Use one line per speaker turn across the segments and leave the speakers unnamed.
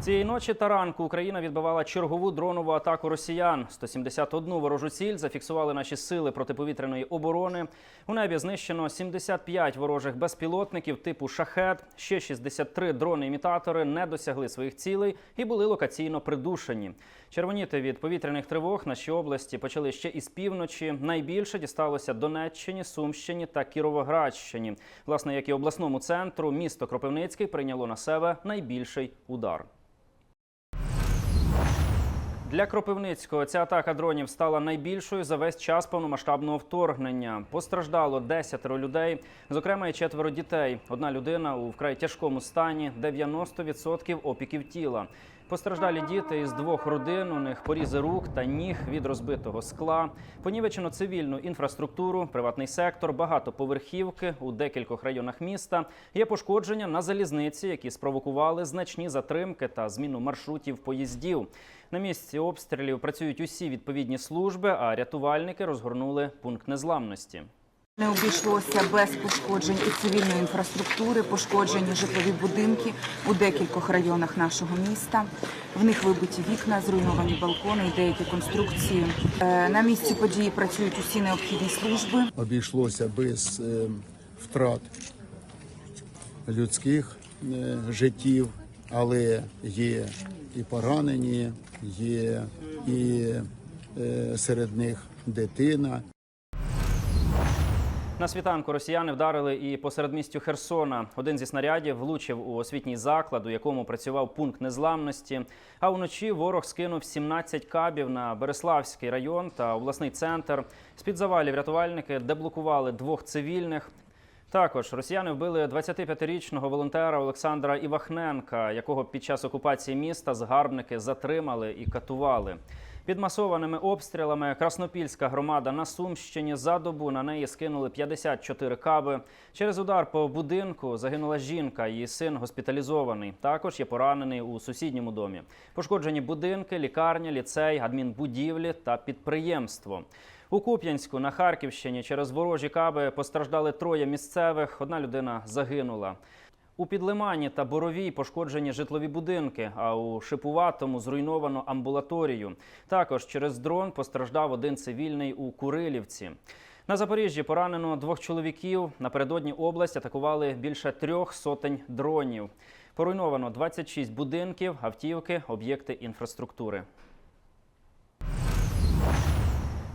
Цієї ночі та ранку Україна відбивала чергову дронову атаку росіян. 171 ворожу ціль зафіксували наші сили протиповітряної оборони. У небі знищено 75 ворожих безпілотників типу шахет. Ще 63 дрони-імітатори не досягли своїх цілей і були локаційно придушені. Червоніти від повітряних тривог наші області почали ще із півночі. Найбільше дісталося Донеччині, Сумщині та Кіровоградщині. Власне, як і обласному центру, місто Кропивницький прийняло на себе найбільший удар. Для Кропивницького ця атака дронів стала найбільшою за весь час повномасштабного вторгнення. Постраждало 10 людей, зокрема і четверо дітей. Одна людина у вкрай тяжкому стані, 90% опіків тіла. Постраждалі діти із двох родин. У них порізи рук та ніг від розбитого скла. Понівечено цивільну інфраструктуру, приватний сектор, багатоповерхівки у декількох районах міста. Є пошкодження на залізниці, які спровокували значні затримки та зміну маршрутів поїздів. На місці обстрілів працюють усі відповідні служби, а рятувальники розгорнули пункт незламності.
Не обійшлося без пошкоджень і цивільної інфраструктури, пошкоджені житлові будинки у декількох районах нашого міста. В них вибиті вікна, зруйновані балкони і деякі конструкції. Е, На місці події працюють усі необхідні служби.
обійшлося без е, втрат людських е, життів, але є і поранені, є і серед них дитина.
На світанку росіяни вдарили і по середмістю Херсона. Один зі снарядів влучив у освітній заклад, у якому працював пункт незламності. А вночі ворог скинув 17 кабів на Береславський район та обласний центр. З під завалів рятувальники деблокували двох цивільних. Також росіяни вбили 25-річного волонтера Олександра Івахненка, якого під час окупації міста згарбники затримали і катували. Під масованими обстрілами Краснопільська громада на Сумщині за добу на неї скинули 54 каби. Через удар по будинку загинула жінка, її син госпіталізований. Також є поранений у сусідньому домі. Пошкоджені будинки, лікарня, ліцей, адмінбудівлі та підприємство. У Куп'янську на Харківщині через ворожі каби постраждали троє місцевих. Одна людина загинула. У Підлимані та Боровій пошкоджені житлові будинки, а у Шипуватому зруйновано амбулаторію. Також через дрон постраждав один цивільний у Курилівці. На Запоріжжі поранено двох чоловіків. Напередодні область атакували більше трьох сотень дронів. Поруйновано 26 будинків, автівки, об'єкти інфраструктури.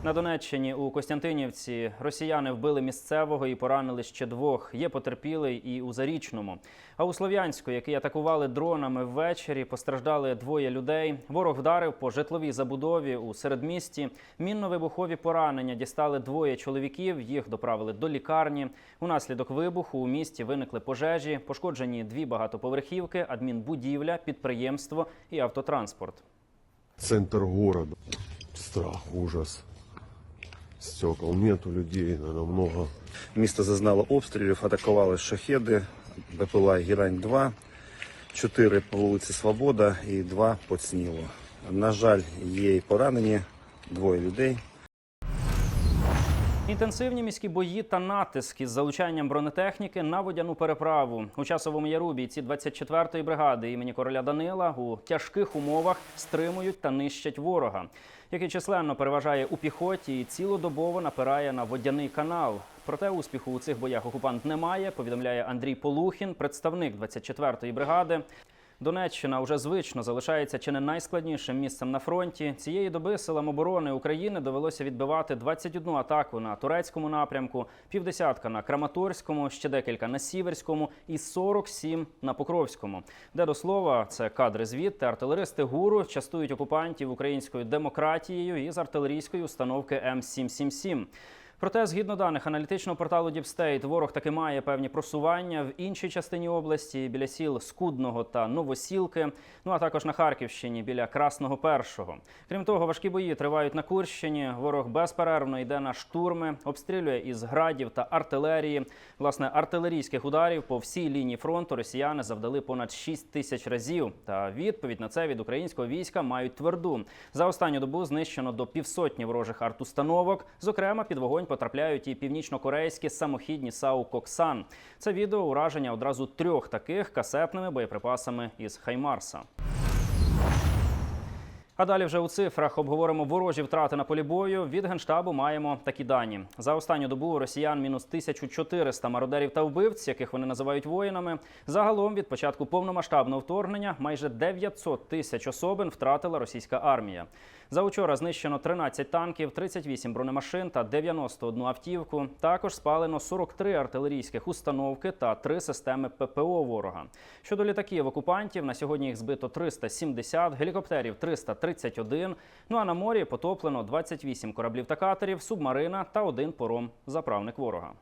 На Донеччині у Костянтинівці росіяни вбили місцевого і поранили ще двох. Є потерпілий і у Зарічному. А у Слов'янську, який атакували дронами ввечері, постраждали двоє людей. Ворог вдарив по житловій забудові у середмісті. Мінно-вибухові поранення дістали двоє чоловіків. Їх доправили до лікарні. Унаслідок вибуху у місті виникли пожежі, пошкоджені дві багатоповерхівки, адмінбудівля, підприємство і автотранспорт.
Центр города. Страх, ужас. Стекол нету людей, наверное, много.
Місто зазнало обстрілів, атакували шахеди, БПЛА Гірань-2, 4 по вулиці Свобода і 2 по Цнілу. На жаль, є і поранені, двоє людей.
Інтенсивні міські бої та натиски з залучанням бронетехніки на водяну переправу у часовому яру бійці 24-ї бригади імені короля Данила у тяжких умовах стримують та нищать ворога, який численно переважає у піхоті і цілодобово напирає на водяний канал. Проте успіху у цих боях окупант не має. Повідомляє Андрій Полухін, представник 24-ї бригади. Донеччина вже звично залишається чи не найскладнішим місцем на фронті. Цієї доби силам оборони України довелося відбивати 21 атаку на турецькому напрямку, півдесятка на Краматорському, ще декілька на Сіверському і 47 на Покровському. Де до слова, це кадри звідти. Артилеристи гуру частують окупантів українською демократією із артилерійської установки М777. Проте, згідно даних аналітичного порталу Діпстейт, ворог таки має певні просування в іншій частині області біля сіл Скудного та Новосілки. Ну а також на Харківщині біля Красного Першого. Крім того, важкі бої тривають на Курщині. Ворог безперервно йде на штурми, обстрілює із градів та артилерії. Власне, артилерійських ударів по всій лінії фронту росіяни завдали понад 6 тисяч разів. Та відповідь на це від українського війська мають тверду. За останню добу знищено до півсотні ворожих артустановок. Зокрема, під вогонь потрапляють і північно-корейські самохідні САУ Коксан. Це відео ураження одразу трьох таких касетними боєприпасами із Хаймарса. А далі вже у цифрах обговоримо ворожі втрати на полі бою. Від генштабу маємо такі дані. За останню добу росіян мінус 1400 мародерів та вбивць, яких вони називають воїнами. Загалом від початку повномасштабного вторгнення майже 900 тисяч особин втратила російська армія. За учора знищено 13 танків, 38 бронемашин та 91 автівку. Також спалено 43 артилерійських установки та 3 системи ППО ворога. Щодо літаків окупантів, на сьогодні їх збито 370, гелікоптерів 331. Ну а на морі потоплено 28 кораблів та катерів, субмарина та один пором заправник ворога.